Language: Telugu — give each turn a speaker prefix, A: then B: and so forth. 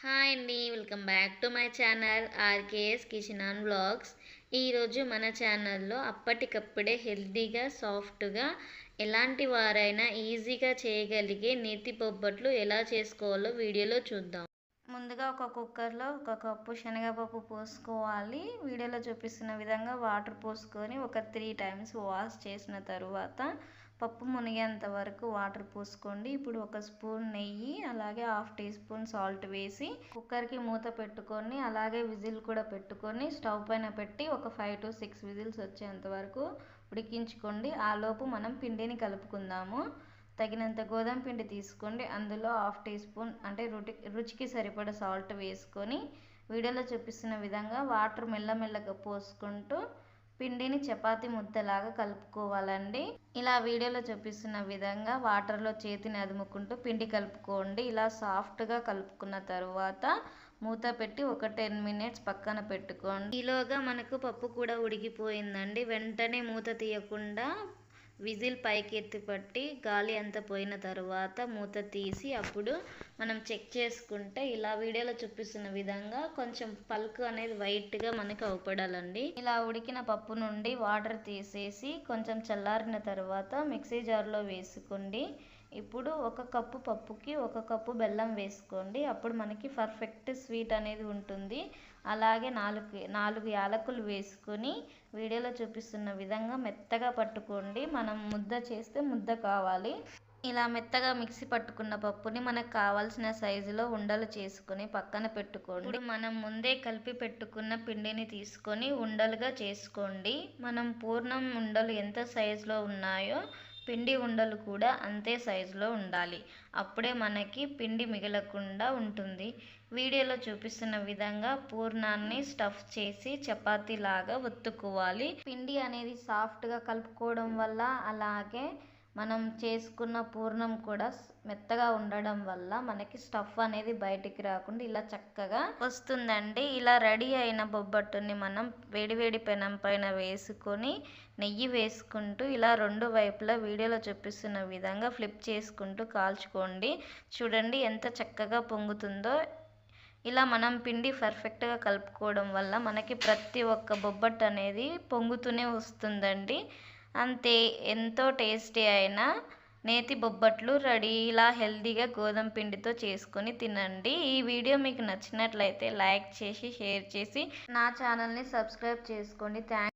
A: హాయ్ అండి welcome back to my channel RKS kitchen and blogs ఈరోజు మన ఛానల్లో అప్పటికప్పుడే హెల్తీగా సాఫ్ట్గా ఎలాంటి వారైనా ఈజీగా చేయగలిగే నేతి బొబ్బట్లు ఎలా చేసుకోవాలో వీడియోలో చూద్దాం. ముందుగా ఒక కుక్కర్లో ఒక కప్పు శనగపప్పు పోసుకోవాలి. వీడియోలో చూపిస్తున్న విధంగా వాటర్ పోసుకొని ఒక త్రీ టైమ్స్ వాష్ చేసిన తరువాత పప్పు మునిగేంత వరకు వాటర్ పోసుకోండి. ఇప్పుడు ఒక స్పూన్ నెయ్యి అలాగే హాఫ్ టీ స్పూన్ సాల్ట్ వేసి కుక్కర్కి మూత పెట్టుకొని అలాగే విజిల్ కూడా పెట్టుకొని స్టవ్ పైన పెట్టి ఒక ఫైవ్ టు సిక్స్ విజిల్స్ వచ్చేంత వరకు ఉడికించుకోండి. ఆలోపు మనం పిండిని కలుపుకుందాము. తగినంత గోధుమ పిండి తీసుకోండి. అందులో హాఫ్ టీ స్పూన్ అంటే రుటి రుచికి సరిపడ సాల్ట్ వేసుకొని వీడియోలో చూపిస్తున్న విధంగా వాటర్ మెల్లమెల్లగా పోసుకుంటూ పిండిని చపాతి ముద్దలాగా కలుపుకోవాలండి. ఇలా వీడియోలో చూపిస్తున్న విధంగా వాటర్లో చేతిని అదుముకుంటూ పిండి కలుపుకోండి. ఇలా సాఫ్ట్గా కలుపుకున్న తర్వాత మూత పెట్టి ఒక టెన్ మినిట్స్ పక్కన పెట్టుకోండి. ఈలోగా మనకు పప్పు కూడా ఉడికిపోయిందండి. వెంటనే మూత తీయకుండా విజిల్ పైకి ఎత్తి పట్టి గాలి అంత పోయిన తర్వాత మూత తీసి అప్పుడు మనం చెక్ చేసుకుంటే ఇలా వీడియోలో చూపిస్తున్న విధంగా కొంచెం పల్క్ అనేది వైట్గా మనకి అవపడాలండి. ఇలా ఉడికిన పప్పు నుండి వాటర్ తీసేసి కొంచెం చల్లారిన తర్వాత మిక్సీ జార్లో వేసుకోండి. ఇప్పుడు ఒక కప్పు పప్పుకి ఒక కప్పు బెల్లం వేసుకోండి. అప్పుడు మనకి పర్ఫెక్ట్ స్వీట్ అనేది ఉంటుంది. అలాగే నాలుగు నాలుగు యాలకులు వేసుకొని వీడియోలో చూపిస్తున్న విధంగా మెత్తగా పట్టుకోండి. మనం ముద్ద చేస్తే ముద్ద కావాలి. ఇలా మెత్తగా మిక్సీ పట్టుకున్న పప్పుని మనకు కావాల్సిన సైజులో ఉండలు చేసుకుని పక్కన పెట్టుకోండి. ఇప్పుడు మనం ముందే కలిపి పెట్టుకున్న పిండిని తీసుకొని ఉండలుగా చేసుకోండి. మనం పూర్ణం ఉండలు ఎంత సైజులో ఉన్నాయో పిండి ఉండలు కూడా అంతే సైజులో ఉండాలి. అప్పుడే మనకి పిండి మిగలకుండా ఉంటుంది. వీడియోలో చూపిస్తున్న విధంగా పూర్ణాన్ని స్టఫ్ చేసి చపాతీ లాగా ఒత్తుకోవాలి. పిండి అనేది సాఫ్ట్గా కలుపుకోవడం వల్ల అలాగే మనం చేసుకున్న పూర్ణం కూడా మెత్తగా ఉండడం వల్ల మనకి స్టఫ్ అనేది బయటికి రాకుండా ఇలా చక్కగా వస్తుందండి. ఇలా రెడీ అయిన బొబ్బట్టుని మనం వేడివేడి పెనం పైన వేసుకొని నెయ్యి వేసుకుంటూ ఇలా రెండు వైపులా వీడియోలో చూపిస్తున్న విధంగా ఫ్లిప్ చేసుకుంటూ కాల్చుకోండి. చూడండి ఎంత చక్కగా పొంగుతుందో. ఇలా మనం పిండి పర్ఫెక్ట్గా కలుపుకోవడం వల్ల మనకి ప్రతి ఒక్క బొబ్బట్టు అనేది పొంగుతూనే వస్తుందండి. అంతే ఎంతో టేస్టీ అయిన నేతి బొబ్బట్లు రెడీ. ఇలా హెల్తీగా గోధుమ పిండితో చేసుకొని తినండి. ఈ వీడియో మీకు నచ్చినట్లయితే లైక్ చేసి షేర్ చేసి నా ఛానల్ని సబ్స్క్రైబ్ చేసుకోండి. థ్యాంక్